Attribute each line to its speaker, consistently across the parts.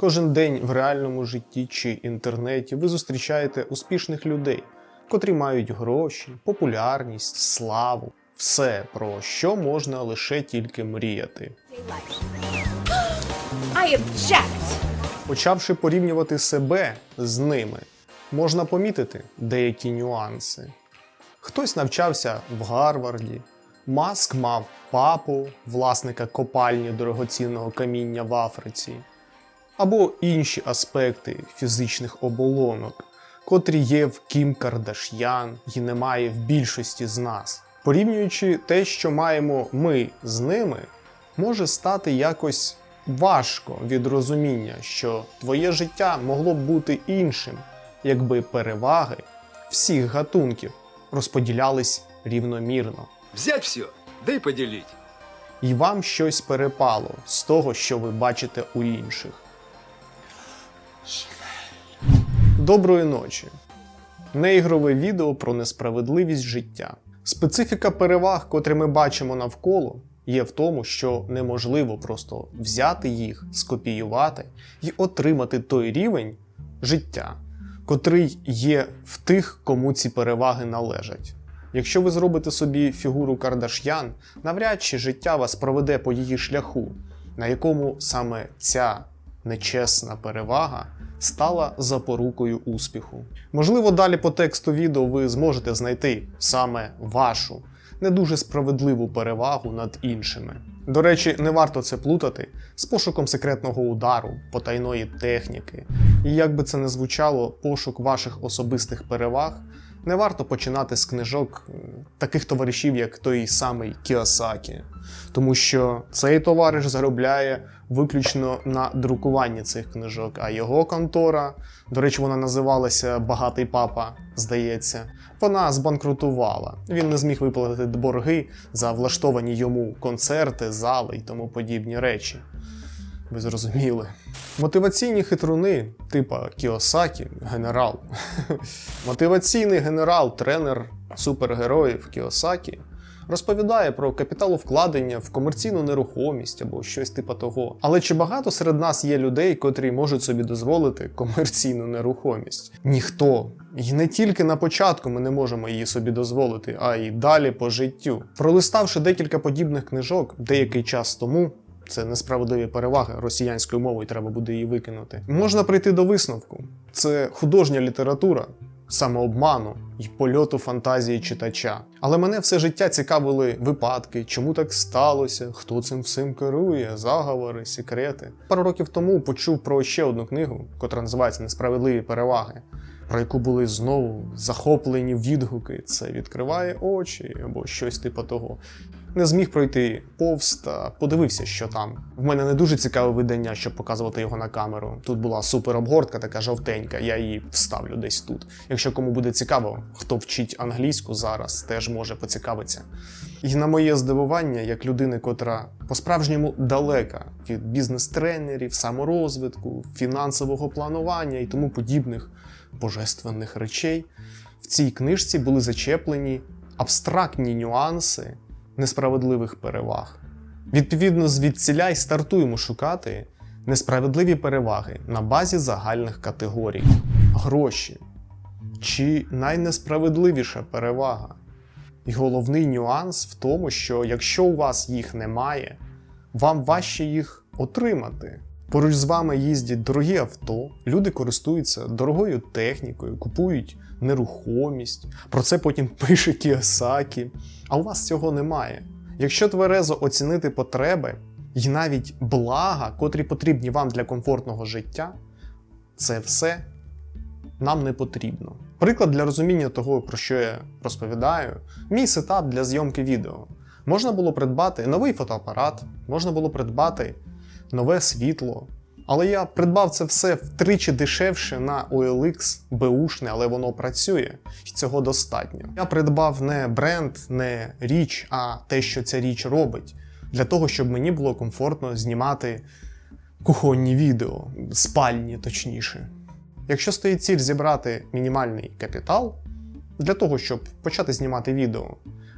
Speaker 1: Кожен день в реальному житті чи інтернеті ви зустрічаєте успішних людей, котрі мають гроші, популярність, славу, все про що можна лише тільки мріяти.
Speaker 2: I object.
Speaker 1: Почавши порівнювати себе з ними, можна помітити деякі нюанси. Хтось навчався в Гарварді, Маск мав папу, власника копальні дорогоцінного каміння в Африці, або інші аспекти фізичних оболонок, котрі є в Кім Кардаш'ян і немає в більшості з нас. Порівнюючи те, що маємо ми з ними, може стати якось важко від розуміння, що твоє життя могло б бути іншим, якби переваги всіх гатунків розподілялись рівномірно.
Speaker 3: Взять все, да и поделить.
Speaker 1: І вам щось перепало з того, що ви бачите у інших. Доброї ночі. Неігрове відео про несправедливість життя. Специфіка переваг, котрі ми бачимо навколо, є в тому, що неможливо просто взяти їх, скопіювати і отримати той рівень життя, котрий є в тих, кому ці переваги належать. Якщо ви зробите собі фігуру Кардаш'ян, навряд чи життя вас проведе по її шляху, на якому саме ця нечесна перевага стала запорукою успіху. Можливо, далі по тексту відео ви зможете знайти саме вашу не дуже справедливу перевагу над іншими. До речі, не варто це плутати з пошуком секретного удару, потайної техніки. І як би це не звучало, пошук ваших особистих переваг не варто починати з книжок таких товаришів, як той самий Кіосакі, тому що цей товариш заробляє виключно на друкуванні цих книжок, а його контора, до речі, вона називалася Багатий папа, здається, вона збанкрутувала. Він не зміг виплатити борги за влаштовані йому концерти, зали і тому подібні речі. Ви зрозуміли. Мотиваційні хитруни, типа Кіосакі, генерал. Мотиваційний генерал, тренер супергероїв Кіосакі розповідає про капіталовкладення в комерційну нерухомість або щось типу того. Але чи багато серед нас є людей, котрі можуть собі дозволити комерційну нерухомість? Ніхто. І не тільки на початку ми не можемо її собі дозволити, а й далі по життю. Пролиставши декілька подібних книжок деякий час тому. Це несправедливі переваги росіянською мовою, треба буде її викинути. Можна прийти до висновку. Це художня література, самообману і польоту фантазії читача. Але мене все життя цікавили випадки, чому так сталося, хто цим всім керує, заговори, секрети. Пару років тому почув про ще одну книгу, котра називається Несправедливі переваги. Про яку були знову захоплені відгуки, це відкриває очі або щось типу того. Не зміг пройти повз та подивився, що там. В мене не дуже цікаве видання, щоб показувати його на камеру. Тут була супер обгортка, така жовтенька, я її вставлю десь тут. Якщо кому буде цікаво, хто вчить англійську зараз, теж може поцікавитися. І на моє здивування, як людини, котра по-справжньому далека від бізнес-тренерів, саморозвитку, фінансового планування і тому подібних божественних речей, в цій книжці були зачеплені абстрактні нюанси несправедливих переваг. Відповідно, звідсіля й стартуємо шукати несправедливі переваги на базі загальних категорій: гроші чи найнесправедливіша перевага. І головний нюанс в тому, що якщо у вас їх немає, вам важче їх отримати. Поруч з вами їздять дорогі авто, люди користуються дорогою технікою, купують нерухомість. Про це потім пише Кіосакі. А у вас цього немає. Якщо тверезо оцінити потреби і навіть блага, котрі потрібні вам для комфортного життя, це все нам не потрібно. Приклад для розуміння того, про що я розповідаю, мій сетап для зйомки відео. Можна було придбати новий фотоапарат, можна було придбати нове світло. Але я придбав це все втричі дешевше на OLX, беушне, але воно працює, і цього достатньо. Я придбав не бренд, не річ, а те, що ця річ робить, для того, щоб мені було комфортно знімати кухонні відео, спальні точніше. Якщо стоїть ціль зібрати мінімальний капітал для того, щоб почати знімати відео,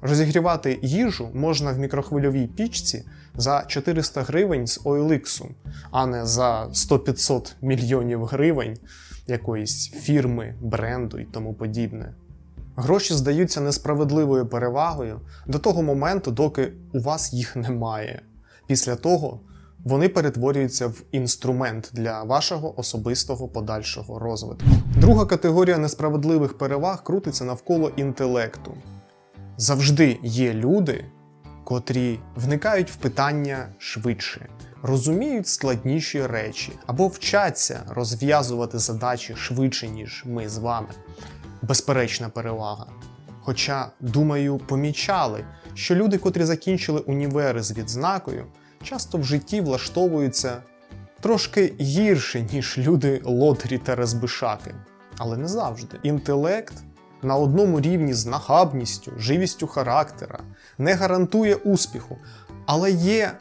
Speaker 1: розігрівати їжу можна в мікрохвильовій пічці за 400 гривень з OLX, а не за 100-500 мільйонів гривень якоїсь фірми, бренду і тому подібне. Гроші здаються несправедливою перевагою до того моменту, доки у вас їх немає. Після того вони перетворюються в інструмент для вашого особистого подальшого розвитку. Друга категорія несправедливих переваг крутиться навколо інтелекту. Завжди є люди, котрі вникають в питання швидше, розуміють складніші речі або вчаться розв'язувати задачі швидше, ніж ми з вами. Безперечна перевага. Хоча, думаю, помічали, що люди, котрі закінчили універи з відзнакою, часто в житті влаштовуються трошки гірше, ніж люди лотері та розбишаки. Але не завжди. Інтелект на одному рівні з нахабністю, живістю характера не гарантує успіху, але є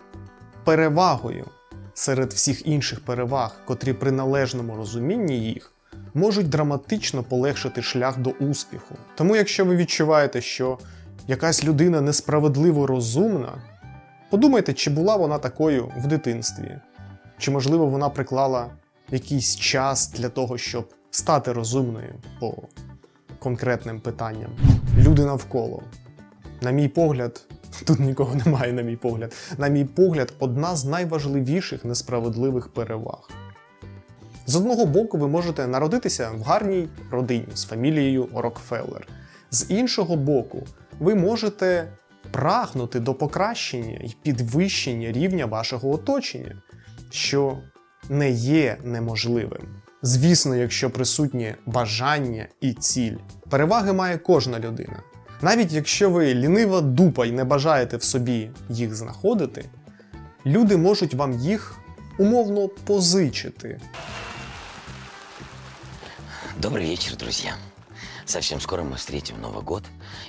Speaker 1: перевагою серед всіх інших переваг, котрі при належному розумінні їх можуть драматично полегшити шлях до успіху. Тому, якщо ви відчуваєте, що якась людина несправедливо розумна, подумайте, чи була вона такою в дитинстві, чи можливо вона приклала якийсь час для того, щоб стати розумною по конкретним питанням. Люди навколо. На мій погляд, тут нікого немає, на мій погляд. На мій погляд, одна з найважливіших несправедливих переваг. З одного боку, ви можете народитися в гарній родині з фамілією Рокфеллер. З іншого боку, ви можете прагнути до покращення і підвищення рівня вашого оточення, що не є неможливим. Звісно, якщо присутнє бажання і ціль. Переваги має кожна людина. Навіть якщо ви лінива дупа і не бажаєте в собі їх знаходити, люди можуть вам їх умовно позичити.
Speaker 2: Добрый вечер, друзья. Совсем скоро мы встретим Новый год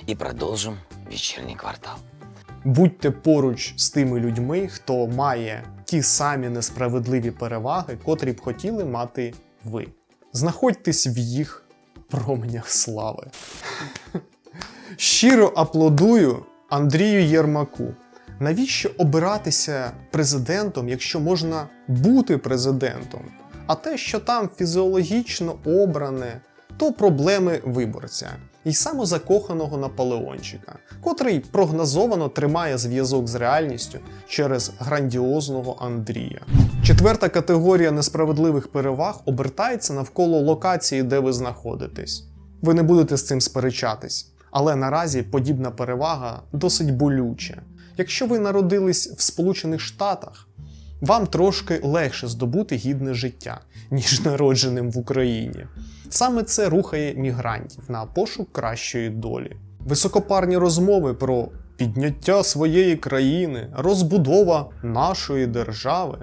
Speaker 2: и продолжим вечерний квартал.
Speaker 1: Будьте поруч з тими людьми, хто має ті самі несправедливі переваги, котрі б хотіли мати ви. Знаходьтесь в їх променях слави. Щиро аплодую Андрію Єрмаку. Навіщо обиратися президентом, якщо можна бути президентом? А те, що там фізіологічно обране, то проблеми виборця і самозакоханого Наполеончика, котрий прогнозовано тримає зв'язок з реальністю через грандіозного Андрія. Четверта категорія несправедливих переваг обертається навколо локації, де ви знаходитесь. Ви не будете з цим сперечатись, але наразі подібна перевага досить болюча. Якщо ви народились в Сполучених Штатах, вам трошки легше здобути гідне життя, ніж народженим в Україні. Саме це рухає мігрантів на пошук кращої долі. Високопарні розмови про підняття своєї країни, розбудова нашої держави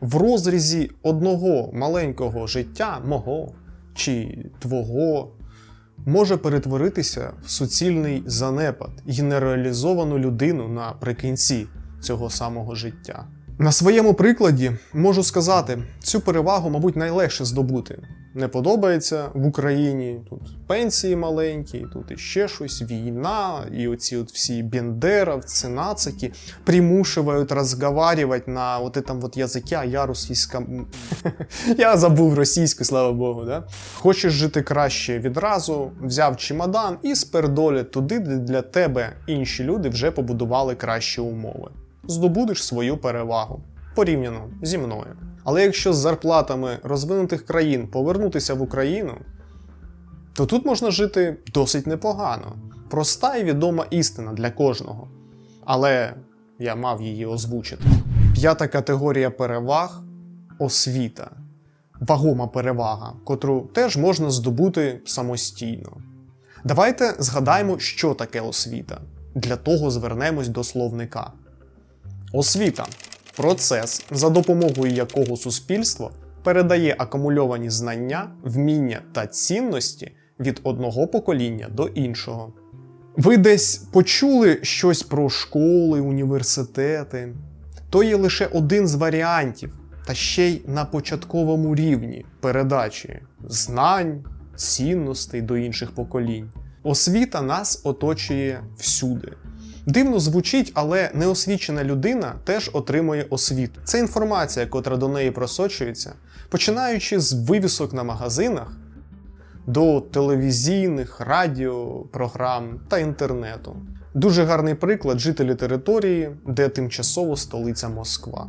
Speaker 1: в розрізі одного маленького життя мого чи твого може перетворитися в суцільний занепад і нереалізовану людину наприкінці цього самого життя. На своєму прикладі можу сказати, цю перевагу, мабуть, найлегше здобути. Не подобається в Україні, тут пенсії маленькі, тут іще щось, війна, і оці от всі бендеровці, нацики примушивають розговаривать на вот этом вот языке, а я російська. я забув російську, слава Богу. Да? Хочеш жити краще відразу, взяв чемодан і спердолі туди, де для тебе інші люди вже побудували кращі умови здобудеш свою перевагу порівняно зі мною. Але якщо з зарплатами розвинутих країн повернутися в Україну, то тут можна жити досить непогано. Проста і відома істина для кожного. Але я мав її озвучити. П'ята категорія переваг освіта. Вагома перевага, котру теж можна здобути самостійно. Давайте згадаємо, що таке освіта. Для того звернемось до словника. Освіта процес, за допомогою якого суспільство передає акумульовані знання, вміння та цінності від одного покоління до іншого. Ви десь почули щось про школи, університети. То є лише один з варіантів, та ще й на початковому рівні передачі знань, цінностей до інших поколінь. Освіта нас оточує всюди. Дивно звучить, але неосвічена людина теж отримує освіту. Це інформація, котра до неї просочується, починаючи з вивісок на магазинах до телевізійних, радіопрограм та інтернету. Дуже гарний приклад жителі території, де тимчасово столиця Москва.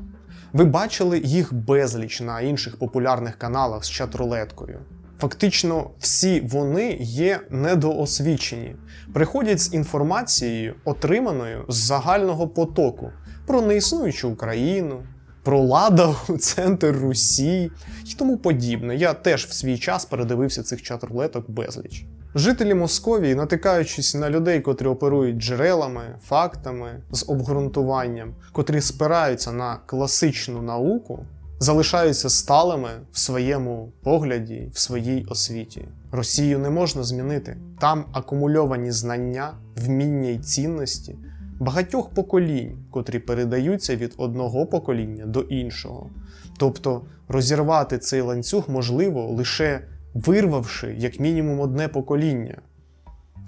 Speaker 1: Ви бачили їх безліч на інших популярних каналах з чат-рулеткою. Фактично, всі вони є недоосвічені, приходять з інформацією, отриманою з загального потоку про неіснуючу Україну, про лада у центр Русі і тому подібне. Я теж в свій час передивився цих чат-рулеток безліч. Жителі Московії, натикаючись на людей, котрі оперують джерелами, фактами з обґрунтуванням, котрі спираються на класичну науку, залишаються сталими в своєму погляді, в своїй освіті. Росію не можна змінити. Там акумульовані знання, вміння й цінності багатьох поколінь, котрі передаються від одного покоління до іншого. Тобто розірвати цей ланцюг можливо лише вирвавши як мінімум одне покоління.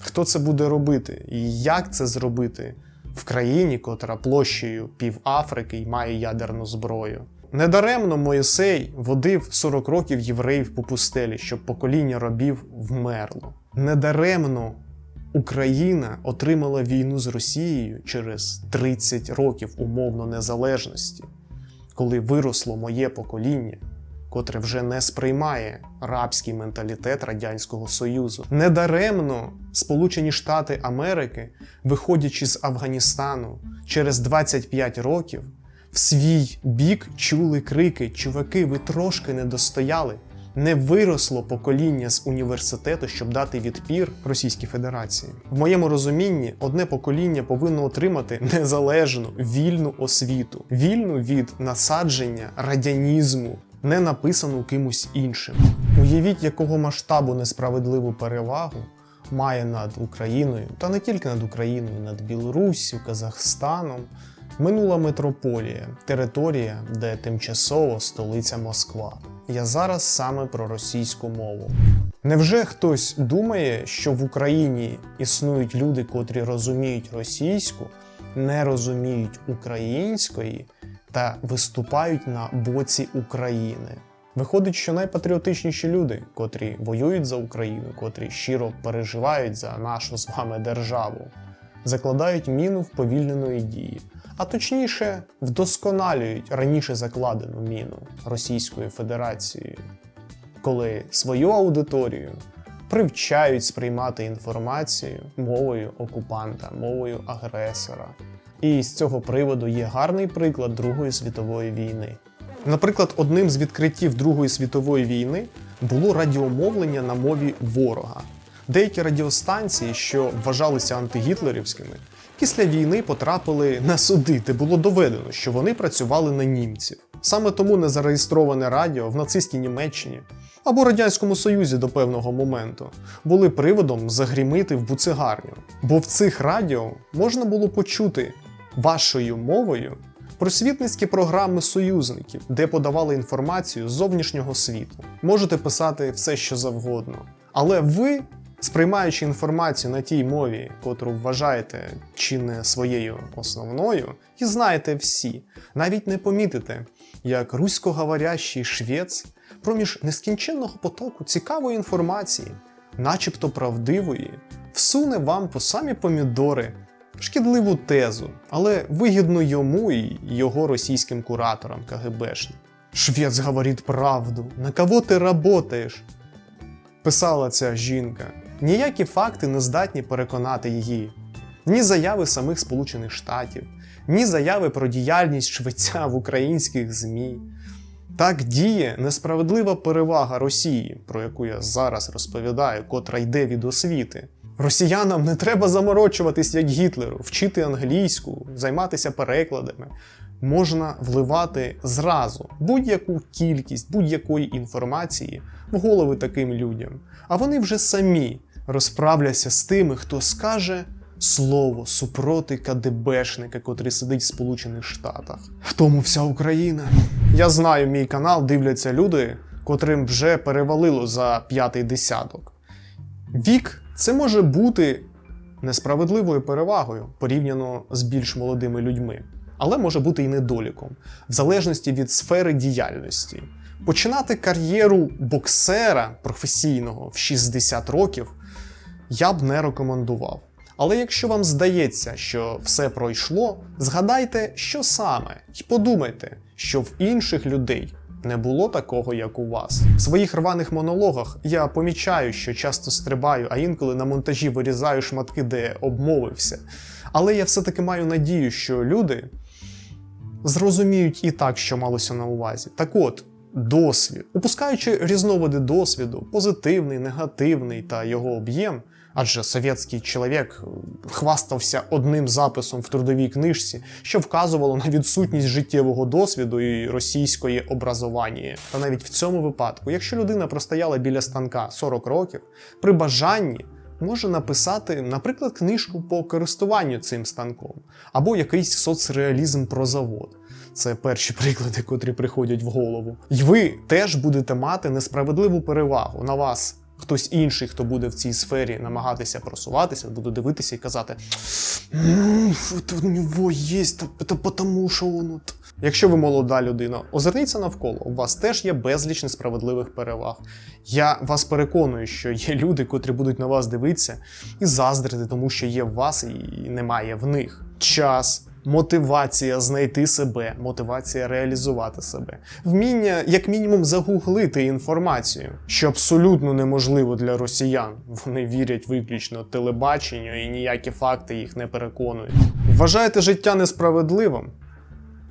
Speaker 1: Хто це буде робити і як це зробити в країні, котра площею пів Африки й має ядерну зброю? Недаремно Моїсей водив 40 років євреїв по пустелі, щоб покоління робів вмерло. Недаремно Україна отримала війну з Росією через 30 років умовно незалежності, коли виросло моє покоління, котре вже не сприймає рабський менталітет Радянського Союзу. Недаремно Сполучені Штати Америки, виходячи з Афганістану через 25 років, в свій бік чули крики: чуваки, ви трошки не достояли. Не виросло покоління з університету, щоб дати відпір Російській Федерації. В моєму розумінні одне покоління повинно отримати незалежну вільну освіту, вільну від насадження радянізму, не написану кимось іншим. Уявіть, якого масштабу несправедливу перевагу має над Україною, та не тільки над Україною, над Білоруссю, Казахстаном. Минула метрополія, територія, де тимчасово столиця Москва. Я зараз саме про російську мову. Невже хтось думає, що в Україні існують люди, котрі розуміють російську, не розуміють української та виступають на боці України? Виходить, що найпатріотичніші люди, котрі воюють за Україну, котрі щиро переживають за нашу з вами державу, закладають міну вповільненої дії, а точніше вдосконалюють раніше закладену міну Російською Федерацією, коли свою аудиторію привчають сприймати інформацію мовою окупанта, мовою агресора. І з цього приводу є гарний приклад Другої світової війни. Наприклад, одним з відкриттів Другої світової війни було радіомовлення на мові ворога. Деякі радіостанції, що вважалися антигітлерівськими, після війни потрапили на суди, де було доведено, що вони працювали на німців. Саме тому незареєстроване радіо в нацистській Німеччині або Радянському Союзі до певного моменту були приводом загрімити в буцегарню. Бо в цих радіо можна було почути вашою мовою просвітницькі програми союзників, де подавали інформацію з зовнішнього світу. Можете писати все, що завгодно. Але ви, сприймаючи інформацію на тій мові, котру вважаєте чи не своєю основною, і знаєте всі, навіть не помітите, як руськоговорящий швець проміж нескінченного потоку цікавої інформації, начебто правдивої, всуне вам по самі помідори шкідливу тезу, але вигідно йому і його російським кураторам КГБшним. Швець говорить правду, на кого ти работаєш? Писала ця жінка. Ніякі факти не здатні переконати її. Ні заяви самих Сполучених Штатів, ні заяви про діяльність швеця в українських ЗМІ. Так діє несправедлива перевага Росії, про яку я зараз розповідаю, котра йде від освіти. Росіянам не треба заморочуватись як Гітлеру, вчити англійську, займатися перекладами. Можна вливати зразу будь-яку кількість будь-якої інформації в голови таким людям, а вони вже самі розправляться з тими, хто скаже слово супроти КДБшника, котрий сидить в Сполучених Штатах. В тому вся Україна. Я знаю, мій канал дивляться люди, котрим вже перевалило за п'ятий десяток. Вік це може бути несправедливою перевагою порівняно з більш молодими людьми, але може бути і недоліком, в залежності від сфери діяльності. Починати кар'єру боксера професійного в 60 років я б не рекомендував. Але якщо вам здається, що все пройшло, згадайте, що саме, і подумайте, що в інших людей не було такого, як у вас. В своїх рваних монологах я помічаю, що часто стрибаю, а інколи на монтажі вирізаю шматки, де обмовився. Але я все-таки маю надію, що люди зрозуміють і так, що малося на увазі. Так от, досвід, упускаючи різновиди досвіду, позитивний, негативний та його об'єм. Адже совєтський чоловік хвастався одним записом в трудовій книжці, що вказувало на відсутність життєвого досвіду і російської образування. Та навіть в цьому випадку, якщо людина простояла біля станка 40 років, при бажанні може написати, наприклад, книжку по користуванню цим станком, або якийсь соцреалізм про завод. Це перші приклади, котрі приходять в голову. І ви теж будете мати несправедливу перевагу на вас. Хтось інший, хто буде в цій сфері намагатися просуватися, буде дивитися і казати: «М, «От у нього є, це тому, що воно. Якщо ви молода людина, озирніться навколо. У вас теж є безліч несправедливих переваг. Я вас переконую, що є люди, котрі будуть на вас дивитися і заздрити, тому що є в вас і немає в них. Час. Мотивація знайти себе, мотивація реалізувати себе, вміння, як мінімум, загуглити інформацію, що абсолютно неможливо для росіян. Вони вірять виключно телебаченню і ніякі факти їх не переконують. Вважаєте життя несправедливим?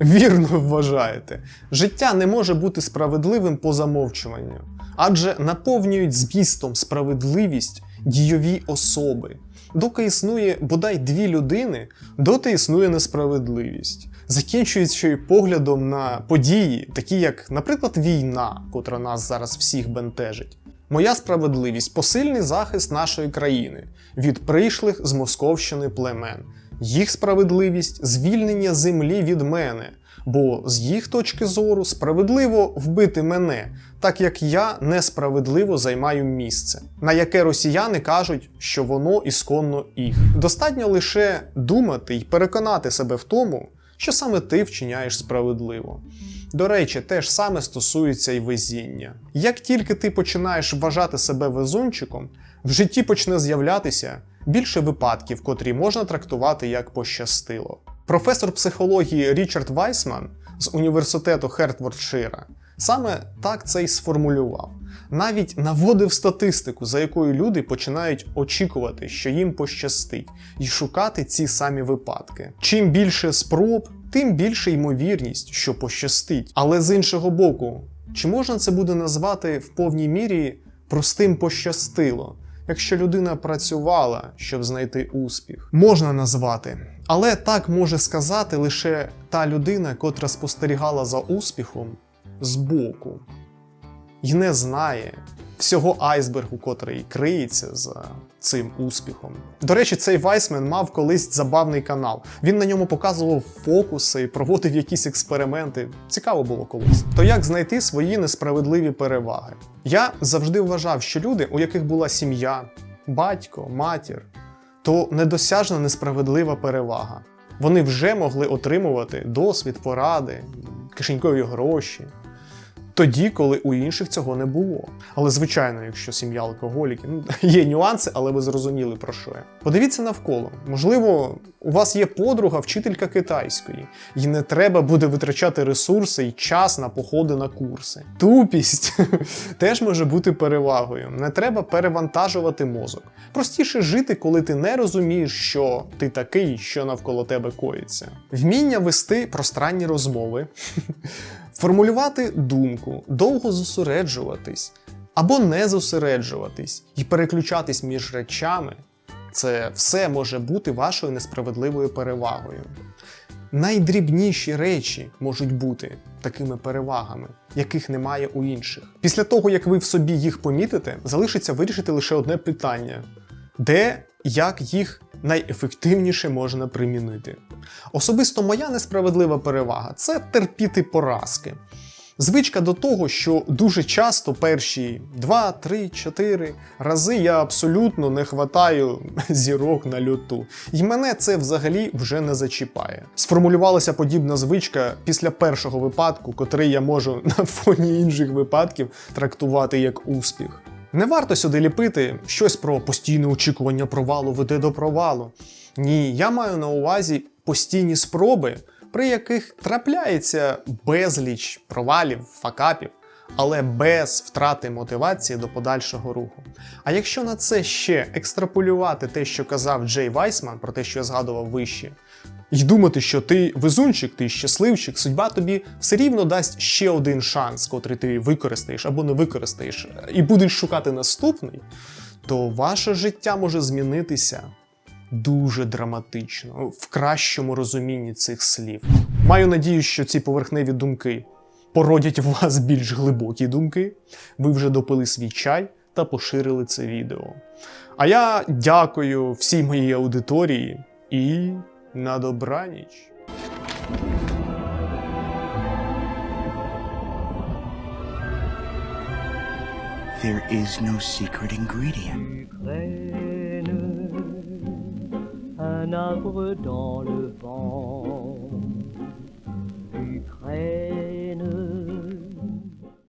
Speaker 1: Вірно вважаєте. Життя не може бути справедливим по замовчуванню, адже наповнюють змістом справедливість дійові особи. Доки існує бодай дві людини, доти існує несправедливість. Закінчуючи поглядом на події, такі як, наприклад, війна, котра нас зараз всіх бентежить. Моя справедливість посильний захист нашої країни від прийшлих з Московщини племен. Їх справедливість звільнення землі від мене, бо з їх точки зору справедливо вбити мене, так як я несправедливо займаю місце, на яке росіяни кажуть, що воно ісконно їх. Достатньо лише думати і переконати себе в тому, що саме ти вчиняєш справедливо. До речі, те ж саме стосується і везіння. Як тільки ти починаєш вважати себе везунчиком, в житті почне з'являтися більше випадків, котрі можна трактувати як пощастило. Професор психології Річард Вайсман з університету Хертфордшира саме так це й сформулював. Навіть наводив статистику, за якою люди починають очікувати, що їм пощастить, і шукати ці самі випадки. Чим більше спроб, тим більше ймовірність, що пощастить. Але з іншого боку, чи можна це буде назвати в повній мірі простим пощастило? Якщо людина працювала, щоб знайти успіх, можна назвати. Але так може сказати лише та людина, котра спостерігала за успіхом збоку і не знає всього айсбергу, котрий криється за цим успіхом. До речі, цей Вайсмен мав колись забавний канал. Він на ньому показував фокуси, проводив якісь експерименти. Цікаво було колись. То як знайти свої несправедливі переваги? Я завжди вважав, що люди, у яких була сім'я, батько, матір, то недосяжна несправедлива перевага. Вони вже могли отримувати досвід, поради, кишенькові гроші. Тоді, коли у інших цього не було. Але звичайно, якщо сім'я алкоголіки, ну є нюанси, але ви зрозуміли про що я. Подивіться навколо. Можливо, у вас є подруга, вчителька китайської, і не треба буде витрачати ресурси і час на походи на курси. Тупість теж може бути перевагою. Не треба перевантажувати мозок. Простіше жити, коли ти не розумієш, що ти такий, що навколо тебе коїться. Вміння вести пространні розмови. Формулювати думку, довго зосереджуватись або не зосереджуватись і переключатись між речами це все може бути вашою несправедливою перевагою. Найдрібніші речі можуть бути такими перевагами, яких немає у інших. Після того, як ви в собі їх помітите, залишиться вирішити лише одне питання: де як їх найефективніше можна примінити. Особисто моя несправедлива перевага це терпіти поразки. Звичка до того, що дуже часто перші 2, 3, 4 рази я абсолютно не хватаю зірок на льоту. І мене це взагалі вже не зачіпає. Сформулювалася подібна звичка після першого випадку, котрий я можу на фоні інших випадків трактувати як успіх. Не варто сюди ліпити щось про постійне очікування провалу веде до провалу. Ні, я маю на увазі постійні спроби, при яких трапляється безліч провалів, факапів, але без втрати мотивації до подальшого руху. А якщо на це ще екстраполювати те, що казав Джей Вайсман, про те, що я згадував вище, і думати, що ти везунчик, ти щасливчик, судьба тобі все рівно дасть ще один шанс, котрий ти використаєш або не використаєш, і будеш шукати наступний, то ваше життя може змінитися дуже драматично, в кращому розумінні цих слів. Маю надію, що ці поверхневі думки породять в вас більш глибокі думки. Ви вже допили свій чай та поширили це відео. А я дякую всій моїй аудиторії і на добраніч.
Speaker 4: There is no secret ingredient.
Speaker 5: Ukraine, un dans le vent. Ukraine,